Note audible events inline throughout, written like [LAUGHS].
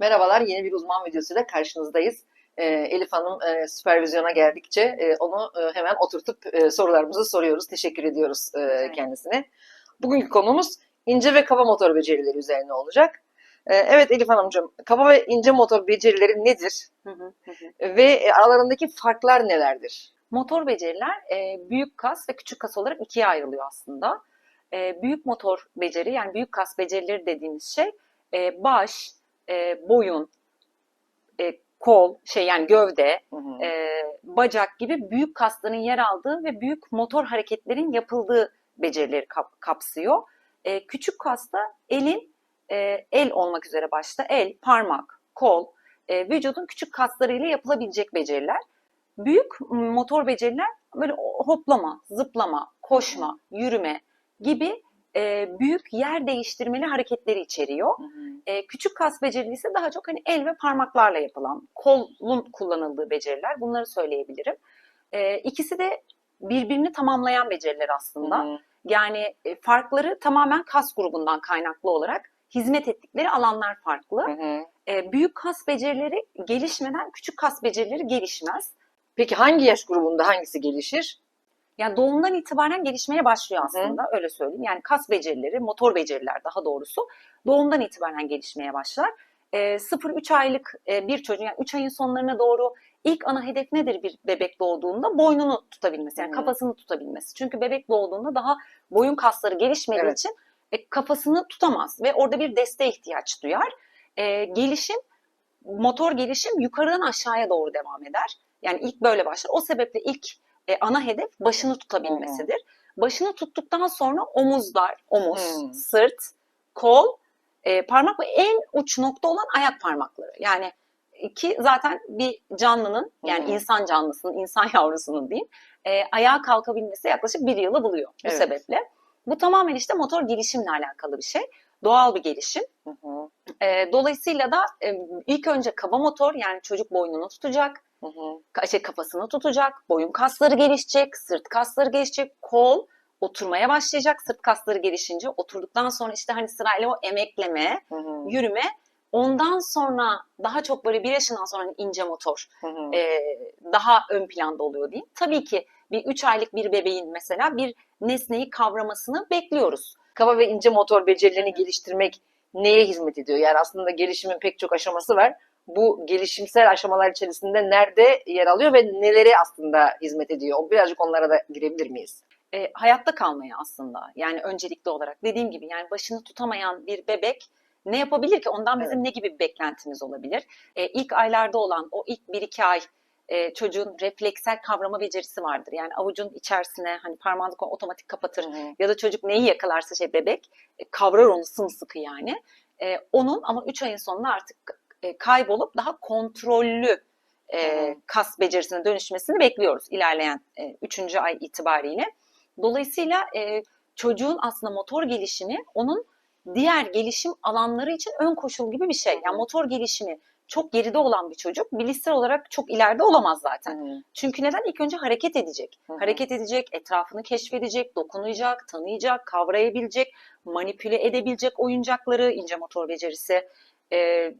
Merhabalar, yeni bir uzman videosuyla karşınızdayız. Ee, Elif Hanım e, süpervizyona geldikçe e, onu e, hemen oturtup e, sorularımızı soruyoruz. Teşekkür ediyoruz e, Evet. kendisine. Bugünkü konumuz ince ve kaba motor becerileri üzerine olacak. E, evet Elif Hanımcığım, kaba ve ince motor becerileri nedir Hı hı, hı hı. ve e, aralarındaki farklar nelerdir? Motor beceriler e, büyük kas ve küçük kas olarak ikiye ayrılıyor aslında. E, büyük motor beceri yani büyük kas becerileri dediğimiz şey e, baş, e, boyun, e, kol, şey yani gövde, Hı hı. e, bacak gibi büyük kasların yer aldığı ve büyük motor hareketlerin yapıldığı becerileri kap- kapsıyor. E, küçük kasta elin, e, el olmak üzere başta el, parmak, kol, e, vücudun küçük kaslarıyla yapılabilecek beceriler. Büyük motor beceriler böyle hoplama, zıplama, koşma, yürüme gibi e, büyük yer değiştirmeli hareketleri içeriyor. Hı hı. E, küçük kas becerisi ise daha çok hani el ve parmaklarla yapılan, kolun kullanıldığı beceriler. Bunları söyleyebilirim. E, ikisi de birbirini tamamlayan beceriler aslında. Hı hı. Yani e, farkları tamamen kas grubundan kaynaklı olarak hizmet ettikleri alanlar farklı. Hı hı. E, büyük kas becerileri gelişmeden küçük kas becerileri gelişmez. Peki hangi yaş grubunda hangisi gelişir? Yani doğumdan itibaren gelişmeye başlıyor Hı hı. aslında öyle söyleyeyim. Yani kas becerileri, motor beceriler daha doğrusu doğumdan itibaren gelişmeye başlar. E, 0-3 aylık e, bir çocuğun yani 3 ayın sonlarına doğru ilk ana hedef nedir bir bebek doğduğunda? Boynunu tutabilmesi yani Hı. kafasını tutabilmesi. Çünkü bebek doğduğunda daha boyun kasları gelişmediği Evet. için e, kafasını tutamaz ve orada bir desteğe ihtiyaç duyar. E, gelişim, motor gelişim yukarıdan aşağıya doğru devam eder. Yani ilk böyle başlar. O sebeple ilk e, ana hedef başını tutabilmesidir. Başını tuttuktan sonra omuzlar, omuz, Hmm. sırt, kol, e, parmak ve en uç nokta olan ayak parmakları. Yani ki zaten bir canlının yani Hmm. insan canlısının, insan [LAUGHS] yavrusunun diyeyim e, ayağa kalkabilmesi yaklaşık bir yılı buluyor bu Evet. sebeple. Bu tamamen işte motor gelişimle alakalı bir şey. Doğal bir gelişim. Hı hı. E, dolayısıyla da e, ilk önce kaba motor yani çocuk boynunu tutacak, şey, kafasını tutacak, boyun kasları gelişecek, sırt kasları gelişecek, kol oturmaya başlayacak. Sırt kasları gelişince oturduktan sonra işte hani sırayla o emekleme, Hı hı. yürüme. Ondan sonra daha çok böyle bir yaşından sonra hani ince motor Hı hı. e, daha ön planda oluyor diyeyim. Tabii ki bir 3 aylık bir bebeğin mesela bir nesneyi kavramasını bekliyoruz. kaba ve ince motor becerilerini geliştirmek neye hizmet ediyor? Yani aslında gelişimin pek çok aşaması var. Bu gelişimsel aşamalar içerisinde nerede yer alıyor ve nelere aslında hizmet ediyor? Birazcık onlara da girebilir miyiz? e, hayatta kalmaya aslında. Yani öncelikli olarak dediğim gibi yani başını tutamayan bir bebek ne yapabilir ki? Ondan bizim ne gibi bir beklentimiz olabilir? E, ilk aylarda olan o ilk 1-2 ay e, çocuğun refleksel kavrama becerisi vardır. Yani avucun içerisine hani parmağını otomatik kapatır. Ya da çocuk neyi yakalarsa şey bebek e, kavrar onu sımsıkı yani. E, onun ama 3 ayın sonunda artık e, kaybolup daha kontrollü e, kas becerisine dönüşmesini bekliyoruz ilerleyen 3. ay itibariyle. Dolayısıyla e, çocuğun aslında motor gelişimi onun diğer gelişim alanları için ön koşul gibi bir şey. Yani motor gelişimi çok geride olan bir çocuk bilişsel olarak çok ileride olamaz zaten. Hı. Çünkü neden? İlk önce hareket edecek. Hı. Hareket edecek, etrafını keşfedecek, dokunacak, tanıyacak, kavrayabilecek, manipüle edebilecek oyuncakları, ince motor becerisi, e,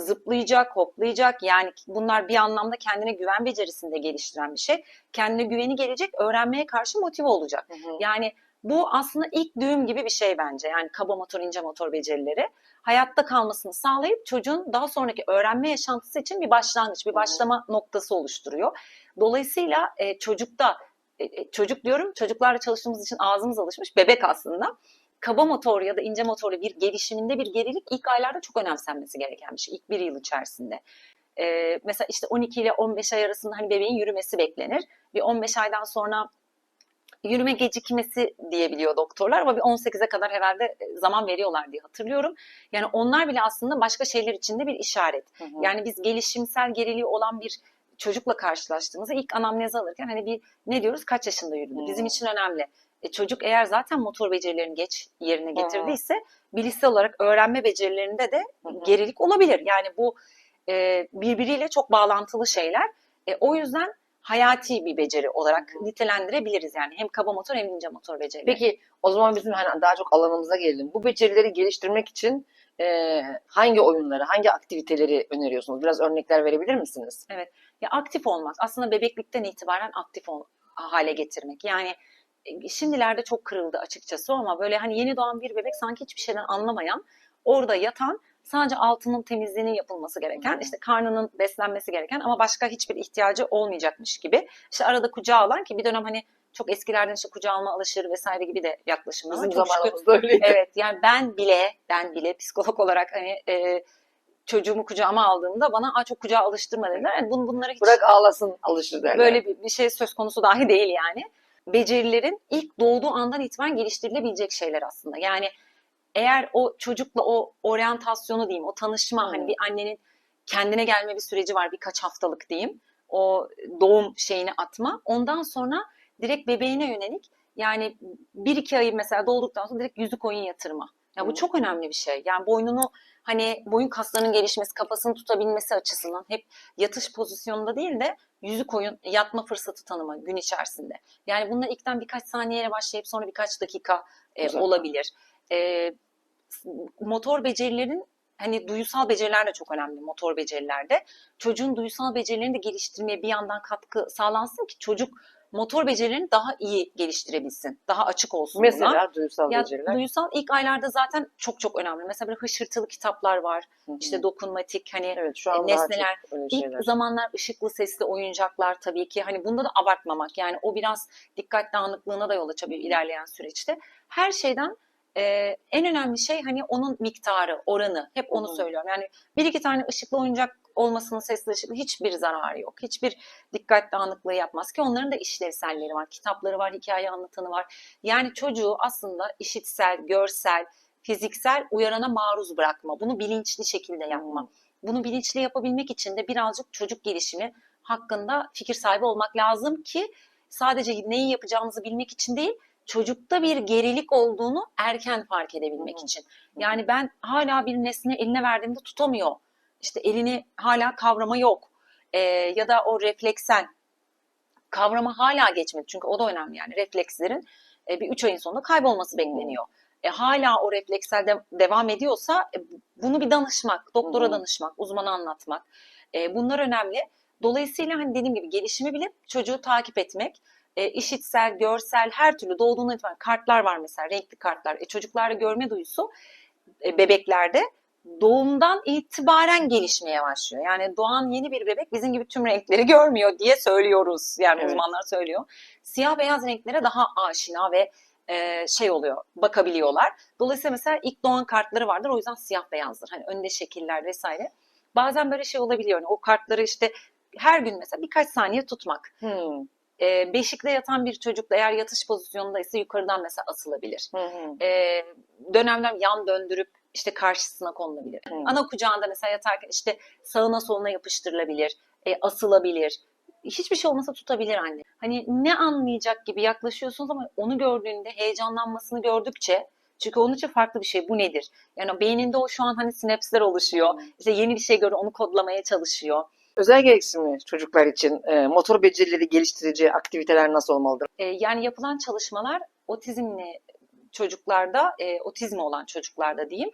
zıplayacak, hoplayacak. Yani bunlar bir anlamda kendine güven becerisini de geliştiren bir şey. Kendine güveni gelecek, öğrenmeye karşı motive olacak. Hı hı. Yani bu aslında ilk düğüm gibi bir şey bence. Yani kaba motor, ince motor becerileri. Hayatta kalmasını sağlayıp çocuğun daha sonraki öğrenme yaşantısı için bir başlangıç, bir başlama noktası oluşturuyor. Dolayısıyla e, çocukta, e, e, çocuk diyorum çocuklarla çalıştığımız için ağzımız alışmış, bebek aslında. Kaba motor ya da ince motorlu bir gelişiminde bir gerilik ilk aylarda çok önemsenmesi gereken bir şey. İlk bir yıl içerisinde. E, mesela işte 12 ile 15 ay arasında hani bebeğin yürümesi beklenir. Bir 15 aydan sonra yürüme gecikmesi diyebiliyor doktorlar ama bir 18'e kadar herhalde e, zaman veriyorlar diye hatırlıyorum. Yani onlar bile aslında başka şeyler için de bir işaret. Hı hı. Yani biz gelişimsel geriliği olan bir çocukla karşılaştığımızda ilk anamnezi alırken hani bir ne diyoruz kaç yaşında yürüdü? Hmm. Bizim için önemli. E, çocuk eğer zaten motor becerilerini geç yerine getirdiyse bilişsel olarak öğrenme becerilerinde de Hı hı. gerilik olabilir. Yani bu e, birbiriyle çok bağlantılı şeyler. E, o yüzden hayati bir beceri olarak nitelendirebiliriz yani hem kaba motor hem ince motor becerileri. Peki o zaman bizim hani daha çok alanımıza gelelim. Bu becerileri geliştirmek için e, hangi oyunları, hangi aktiviteleri öneriyorsunuz? Biraz örnekler verebilir misiniz? Ya aktif olmak. Aslında bebeklikten itibaren aktif ol, hale getirmek. Yani şimdilerde çok kırıldı açıkçası ama böyle hani yeni doğan bir bebek sanki hiçbir şeyden anlamayan, orada yatan sadece altının temizliğinin yapılması gereken, işte karnının beslenmesi gereken ama başka hiçbir ihtiyacı olmayacakmış gibi. İşte arada kucağı alan ki bir dönem hani çok eskilerden işte kucağı alma alışır vesaire gibi de yaklaşımlar. Bizim zamanımızda öyleydi. Evet yani ben bile ben bile psikolog olarak hani e, çocuğumu kucağıma aldığımda bana Aa, çok kucağa alıştırma dediler. Yani bun, bunları hiç Bırak ağlasın alışır derler. böyle bir, bir şey söz konusu dahi değil yani. Becerilerin ilk doğduğu andan itibaren geliştirilebilecek şeyler aslında. Yani eğer o çocukla o oryantasyonu diyeyim, o tanışma Hmm. hani bir annenin kendine gelme bir süreci var birkaç haftalık diyeyim. O doğum şeyini atma. Ondan sonra direkt bebeğine yönelik yani bir iki ayı mesela dolduktan sonra direkt yüzük oyun yatırma. Ya bu çok önemli bir şey. Yani boynunu hani boyun kaslarının gelişmesi, kafasını tutabilmesi açısından hep yatış pozisyonunda değil de yüzük oyun yatma fırsatı tanıma gün içerisinde. Yani bunlar ilkten birkaç saniyeyle başlayıp sonra birkaç dakika e, olabilir. E, motor becerilerin hani duysal beceriler de çok önemli motor becerilerde. Çocuğun duysal becerilerini de geliştirmeye bir yandan katkı sağlansın ki çocuk motor becerilerini daha iyi geliştirebilsin. Daha açık olsun buna. Mesela duysal Ya, beceriler. duysal ilk aylarda zaten çok çok önemli. Mesela böyle hışırtılı kitaplar var. Hı hı. İşte dokunmatik hani evet şu an nesneler, çok öyle İlk zamanlar ışıklı sesli oyuncaklar tabii ki hani bunda da abartmamak yani o biraz dikkat dağınıklığına da yol açabilir ilerleyen süreçte. Her şeyden e, en önemli şey hani onun miktarı, oranı. Hep onu Hı söylüyorum. Yani bir iki tane ışıklı oyuncak olmasının sesli ışıklı hiçbir zararı yok. Hiçbir dikkat dağınıklığı yapmaz ki onların da işlevselleri var. Kitapları var, hikaye anlatanı var. Yani çocuğu aslında işitsel, görsel, fiziksel uyarana maruz bırakma. Bunu bilinçli şekilde yapma. Bunu bilinçli yapabilmek için de birazcık çocuk gelişimi hakkında fikir sahibi olmak lazım ki sadece neyi yapacağımızı bilmek için değil, çocukta bir gerilik olduğunu erken fark edebilmek için. Yani ben hala bir nesne eline verdiğimde tutamıyor. İşte elini hala kavrama yok. Ee, ya da o refleksel kavrama hala geçmedi. Çünkü o da önemli yani reflekslerin e, bir üç ayın sonunda kaybolması bekleniyor. E, hala o refleksel de- devam ediyorsa e, bunu bir danışmak, doktora Hı hı. danışmak, uzmana anlatmak. E, bunlar önemli. Dolayısıyla hani dediğim gibi gelişimi bilip çocuğu takip etmek, e, işitsel, görsel her türlü doğduğundan itibaren kartlar var mesela renkli kartlar. E, çocuklarda görme duyusu e, bebeklerde doğumdan itibaren gelişmeye başlıyor. Yani doğan yeni bir bebek bizim gibi tüm renkleri görmüyor diye söylüyoruz. Yani Evet. uzmanlar söylüyor. Siyah beyaz renklere daha aşina ve e, şey oluyor, bakabiliyorlar. Dolayısıyla mesela ilk doğan kartları vardır o yüzden siyah beyazdır. Hani önde şekiller vesaire. Bazen böyle şey olabiliyor. Yani o kartları işte her gün mesela birkaç saniye tutmak. Hmm. E, beşikte yatan bir çocuk eğer yatış pozisyonundaysa yukarıdan mesela asılabilir. Hı hı. E, dönemler yan döndürüp işte karşısına konulabilir. Hı. Ana kucağında mesela yatarken işte sağına soluna yapıştırılabilir, e, asılabilir. Hiçbir şey olmasa tutabilir anne. Hani ne anlayacak gibi yaklaşıyorsunuz ama onu gördüğünde heyecanlanmasını gördükçe çünkü onun için farklı bir şey. Bu nedir? Yani beyninde o şu an hani sinapsler oluşuyor. İşte yeni bir şey görüyor, onu kodlamaya çalışıyor. Özel gereksinimli çocuklar için e, motor becerileri geliştirici aktiviteler nasıl olmalıdır? E, yani yapılan çalışmalar otizmli çocuklarda, e, otizmi olan çocuklarda diyeyim,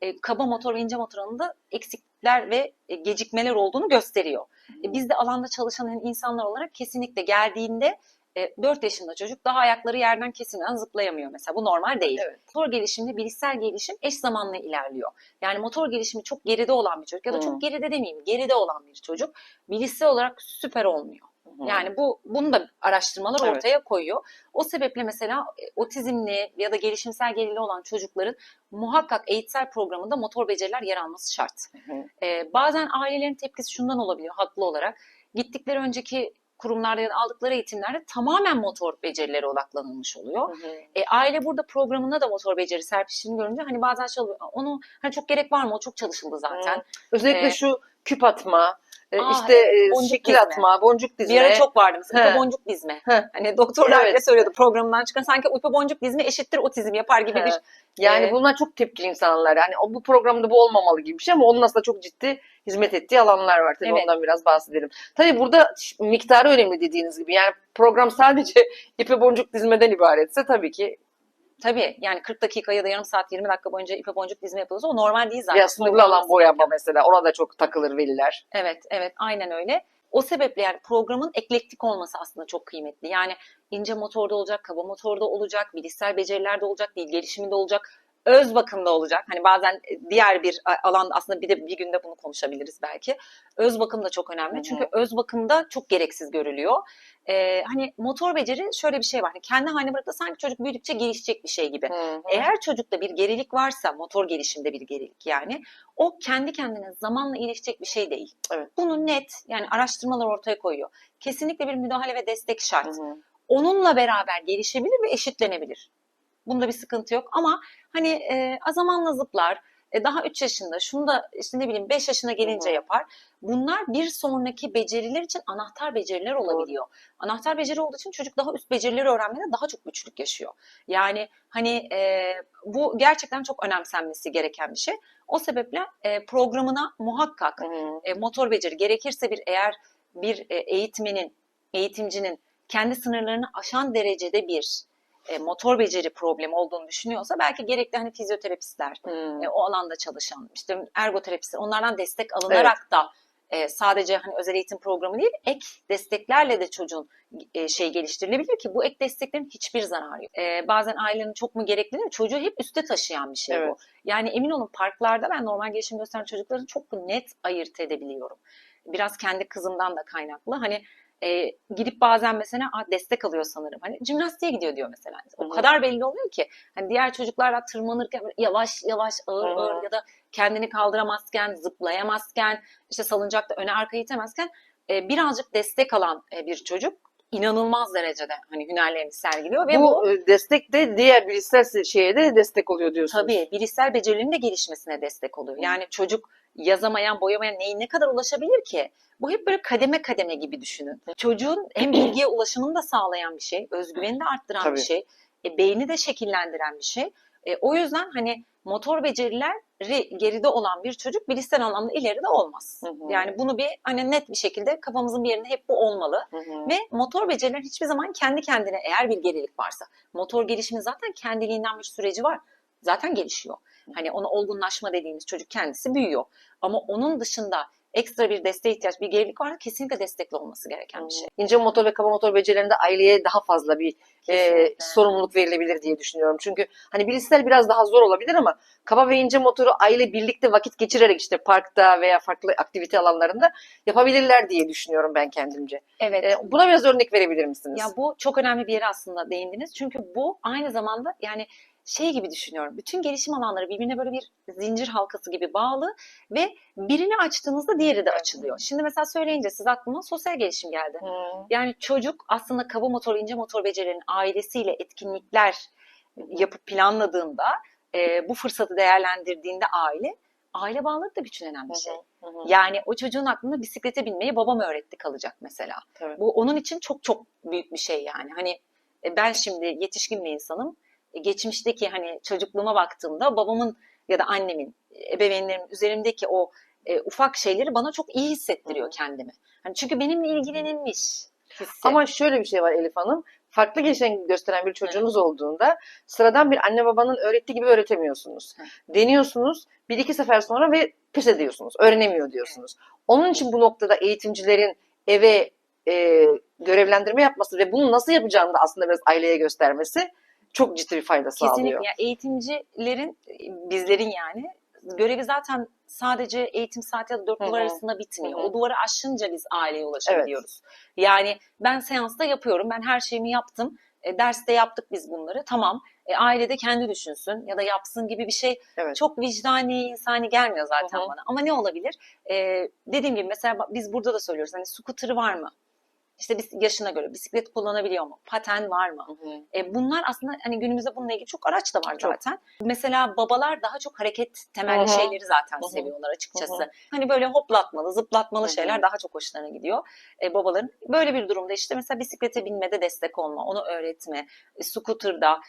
e, kaba motor ve ince motor alanında eksikler ve e, gecikmeler olduğunu gösteriyor. E, biz de alanda çalışan insanlar olarak kesinlikle geldiğinde e, 4 yaşında çocuk daha ayakları yerden kesilmeden zıplayamıyor mesela. Bu normal değil. Evet. Motor gelişimde bilişsel gelişim eş zamanlı ilerliyor. Yani motor gelişimi çok geride olan bir çocuk ya da Hı. çok geride demeyeyim, geride olan bir çocuk bilişsel olarak süper olmuyor. Yani bu bunu da araştırmalar Evet. ortaya koyuyor. O sebeple mesela e, otizmli ya da gelişimsel gerili olan çocukların muhakkak eğitsel programında motor beceriler yer alması şart. Hı hı. Ee, bazen ailelerin tepkisi şundan olabiliyor haklı olarak. Gittikleri önceki kurumlarda ya da aldıkları eğitimlerde tamamen motor becerileri odaklanılmış oluyor. Hı hı. E, aile burada programında da motor beceri serpiştiğini görünce hani bazen şey oluyor. Onu hani çok gerek var mı? O çok çalışıldı zaten. Hı. Özellikle Ee, şu küp atma, e, Aa, işte e, boncuk şekil dizme. atma, boncuk dizme. Bir ara çok vardı mesela He. boncuk dizme. He. Hani doktorlar Evet. bile söylüyordu programından çıkan sanki upa boncuk dizme eşittir otizm yapar gibi He. bir Yani Ee, bunlar çok tepkili insanlar. Yani bu programda bu olmamalı gibi bir şey ama onun aslında çok ciddi hizmet ettiği alanlar var. Tabii Evet. ondan biraz bahsedelim. Tabii burada miktarı önemli dediğiniz gibi. Yani program [LAUGHS] sadece ipe boncuk dizmeden ibaretse tabii ki Tabii yani 40 dakika ya da yarım saat 20 dakika boyunca ipe boncuk dizme yapılıyorsa o normal değil zaten. Ya sınırlı alan boyama mesela ona da çok takılır veliler. Evet, evet aynen öyle. O sebeple yani programın eklektik olması aslında çok kıymetli. Yani ince motorda olacak, kaba motorda olacak, bilişsel becerilerde olacak, dil gelişiminde olacak, öz bakımda olacak. Hani bazen diğer bir alanda aslında bir de bir günde bunu konuşabiliriz belki. Öz bakım da çok önemli. Hı hı. Çünkü öz bakımda çok gereksiz görülüyor. Ee, hani motor beceri şöyle bir şey var. Hani kendi haline bıraktığı sanki çocuk büyüdükçe gelişecek bir şey gibi. Hı hı. Eğer çocukta bir gerilik varsa, motor gelişimde bir gerilik yani, o kendi kendine zamanla iyileşecek bir şey değil. Evet. Bunu net, yani araştırmalar ortaya koyuyor. Kesinlikle bir müdahale ve destek şart. Hı hı. Onunla beraber gelişebilir ve eşitlenebilir. Bunda bir sıkıntı yok ama hani e, zamanla zıplar, e, daha 3 yaşında, şunu da işte ne bileyim 5 yaşına gelince Hı hı. yapar. Bunlar bir sonraki beceriler için anahtar beceriler olabiliyor. Anahtar beceri olduğu için çocuk daha üst becerileri öğrenmede daha çok güçlük yaşıyor. Yani hani e, bu gerçekten çok önemsenmesi gereken bir şey. O sebeple e, programına muhakkak hı. e, motor beceri gerekirse bir eğer bir e, eğitmenin, eğitimcinin kendi sınırlarını aşan derecede bir e, motor beceri problemi olduğunu düşünüyorsa belki gerekli hani fizyoterapistler, Hı. e, o alanda çalışan, işte ergoterapistler onlardan destek alınarak da e, sadece hani özel eğitim programı değil ek desteklerle de çocuğun e, şey geliştirilebilir ki bu ek desteklerin hiçbir zararı yok. E, bazen ailenin çok mu gerekli değil çocuğu hep üste taşıyan bir şey Evet. bu. Yani emin olun parklarda ben normal gelişim gösteren çocukları çok net ayırt edebiliyorum. Biraz kendi kızımdan da kaynaklı. Hani e, gidip bazen mesela "Aa, destek alıyor sanırım. Hani jimnastiğe gidiyor diyor mesela. O hı. kadar belli oluyor ki. Hani diğer çocuklarla tırmanırken yavaş yavaş ağır Hı hı. ağır ya da kendini kaldıramazken, zıplayamazken, işte salıncakta öne arkaya itemezken e, birazcık destek alan e, bir çocuk inanılmaz derecede hani hünerlerini sergiliyor ve bu, bu destek de diğer bilişsel se- şeye de destek oluyor diyorsunuz. tabii bilişsel becerilerin de gelişmesine destek oluyor. Yani çocuk yazamayan, boyamayan neyi ne kadar ulaşabilir ki? Bu hep böyle kademe kademe gibi düşünün. Çocuğun hem bilgiye [CLEARS THROAT] ulaşımını da sağlayan bir şey, özgüveni de arttıran Tabii. bir şey, e, beyni de şekillendiren bir şey. E, o yüzden hani motor becerileri geride olan bir çocuk bilişsel anlamda ileride olmaz. Hı hı. Yani bunu bir hani net bir şekilde kafamızın bir yerinde hep bu olmalı. Hı hı. Ve motor beceriler hiçbir zaman kendi kendine eğer bir gerilik varsa, motor gelişimin zaten kendiliğinden bir süreci var. Zaten gelişiyor. Hani ona olgunlaşma dediğimiz çocuk kendisi büyüyor. Ama onun dışında ekstra bir desteğe ihtiyaç, bir gerilik varsa kesinlikle destekli olması gereken bir şey. İnce motor ve kaba motor becerilerinde aileye daha fazla bir e, sorumluluk verilebilir diye düşünüyorum. Çünkü hani bilişsel biraz daha zor olabilir ama kaba ve ince motoru aile birlikte vakit geçirerek işte parkta veya farklı aktivite alanlarında yapabilirler diye düşünüyorum ben kendimce. Evet. E, buna biraz örnek verebilir misiniz? Ya bu çok önemli bir yere aslında değindiniz. Çünkü bu aynı zamanda yani şey gibi düşünüyorum. Bütün gelişim alanları birbirine böyle bir zincir halkası gibi bağlı ve birini açtığınızda diğeri de açılıyor. Şimdi mesela söyleyince siz aklıma sosyal gelişim geldi. Hı. Yani çocuk aslında kaba motor, ince motor becerilerin ailesiyle etkinlikler yapıp planladığında, e, bu fırsatı değerlendirdiğinde aile, aile bağları da bütün önemli bir şey. Hı hı. Yani o çocuğun aklında bisiklete binmeyi babam öğretti kalacak mesela. Tabii. Bu onun için çok çok büyük bir şey yani. Hani e, ben şimdi yetişkin bir insanım. Geçmişteki hani çocukluğuma baktığımda babamın ya da annemin, ebeveynlerimin üzerimdeki o e, ufak şeyleri bana çok iyi hissettiriyor kendimi. Hani çünkü benimle ilgilenilmiş hissi. Ama şöyle bir şey var Elif Hanım. Farklı gelişim gösteren bir çocuğunuz olduğunda sıradan bir anne babanın öğrettiği gibi öğretemiyorsunuz. Hı. Deniyorsunuz bir iki sefer sonra ve pes ediyorsunuz. Öğrenemiyor diyorsunuz. Onun için bu noktada eğitimcilerin eve e, görevlendirme yapması ve bunu nasıl yapacağını da aslında biraz aileye göstermesi çok ciddi bir fayda Kesinlikle. sağlıyor. Yani eğitimcilerin, bizlerin yani görevi zaten sadece eğitim saati ya da dört duvar arasında bitmiyor. Hı hı. O duvarı aşınca biz aileye ulaşabiliyoruz. Yani ben seansta yapıyorum, ben her şeyimi yaptım. E, derste yaptık biz bunları. Tamam. E, aile de kendi düşünsün ya da yapsın gibi bir şey Evet. çok vicdani, insani gelmiyor zaten Hı hı. bana. Ama ne olabilir? E, dediğim gibi mesela biz burada da söylüyoruz. Hani scooter'ı var mı? İşte yaşına göre bisiklet kullanabiliyor mu? Paten var mı? Hı hı. E, bunlar aslında hani günümüzde bununla ilgili çok araç da var Çok. zaten. Mesela babalar daha çok hareket temelli Hı hı. şeyleri zaten Hı hı. seviyorlar açıkçası. Hı hı. Hani böyle hoplatmalı, zıplatmalı Hı hı. şeyler daha çok hoşlarına gidiyor e, babaların. Böyle bir durumda işte mesela bisiklete binmede destek olma, onu öğretme, e, scooter'da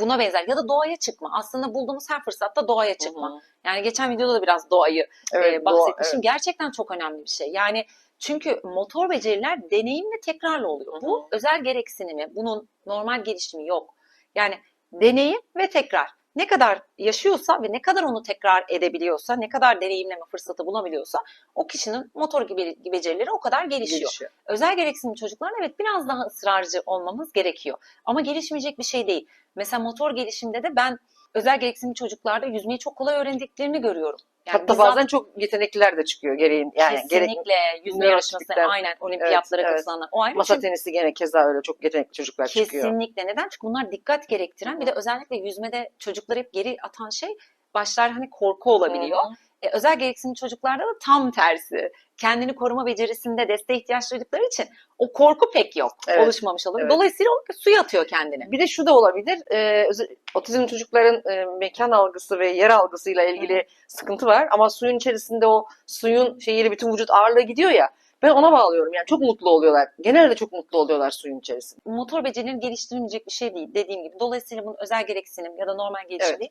buna benzer ya da doğaya çıkma. Aslında bulduğumuz her fırsatta doğaya çıkma. Hı hı. Yani geçen videoda da biraz doğayı Evet, e, doğa- bahsetmişim. evet. Gerçekten çok önemli bir şey. Yani çünkü motor beceriler deneyim ve tekrarla oluyor. Hı hı. Bu özel gereksinimi, bunun normal gelişimi yok. Yani deneyim ve tekrar. Ne kadar yaşıyorsa ve ne kadar onu tekrar edebiliyorsa, ne kadar deneyimleme fırsatı bulabiliyorsa o kişinin motor gibi becerileri o kadar gelişiyor. Gelişiyor. Özel gereksinimli çocukların evet biraz daha ısrarcı olmamız gerekiyor. Ama gelişmeyecek bir şey değil. Mesela motor gelişimde de ben özel gereksinimli çocuklarda yüzmeyi çok kolay öğrendiklerini görüyorum. Yani Hatta bazen çok yetenekliler de çıkıyor gereğin. Yani gerek kesinlikle yüzme nöro yarışması aynen olimpiyatlara Evet, evet. katılanlar. O ayrı masa çünkü tenisi gene keza öyle çok yetenekli çocuklar çıkıyor. Kesinlikle. Neden? Çünkü bunlar dikkat gerektiren bir de özellikle yüzmede çocukları hep geri atan şey başlar hani korku olabiliyor. Hı hı. E, özel gereksinimli çocuklarda da tam tersi. Kendini koruma becerisinde desteğe ihtiyaç duydukları için o korku pek yok. Evet, Oluşmamış oluyor. evet. Dolayısıyla o suya atıyor kendini. Bir de şu da olabilir. E, otizm çocukların e, mekan algısı ve yer algısıyla ilgili sıkıntı var. Ama suyun içerisinde o suyun şeyiyle bütün vücut ağırlığı gidiyor ya. Ben ona bağlıyorum. Yani çok mutlu oluyorlar. Genelde çok mutlu oluyorlar suyun içerisinde. motor becerilerini geliştirilmeyecek bir şey değil dediğim gibi. Dolayısıyla bunun özel gereksinim ya da normal gelişim Evet. değil.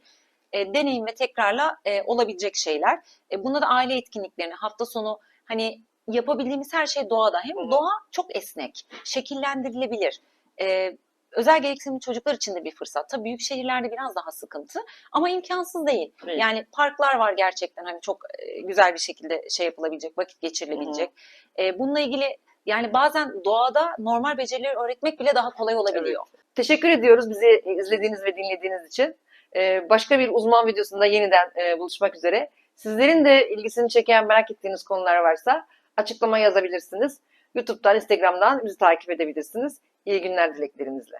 E, deneyim ve tekrarla e, olabilecek şeyler. E, bunda da aile etkinliklerini hafta sonu hani yapabildiğimiz her şey doğada. Hem Hı hı. doğa çok esnek, şekillendirilebilir. E, özel gereksinimli çocuklar için de bir fırsat. Tabii büyük şehirlerde biraz daha sıkıntı ama imkansız değil. Değil. Yani parklar var gerçekten hani çok e, güzel bir şekilde şey yapılabilecek, vakit geçirilebilecek. E, bununla ilgili yani bazen doğada normal becerileri öğretmek bile daha kolay olabiliyor. Teşekkür ediyoruz bizi izlediğiniz ve dinlediğiniz için. Ee, başka bir uzman videosunda yeniden e, buluşmak üzere. Sizlerin de ilgisini çeken merak ettiğiniz konular varsa açıklama yazabilirsiniz. YouTube'dan, Instagram'dan bizi takip edebilirsiniz. İyi günler dileklerimizle.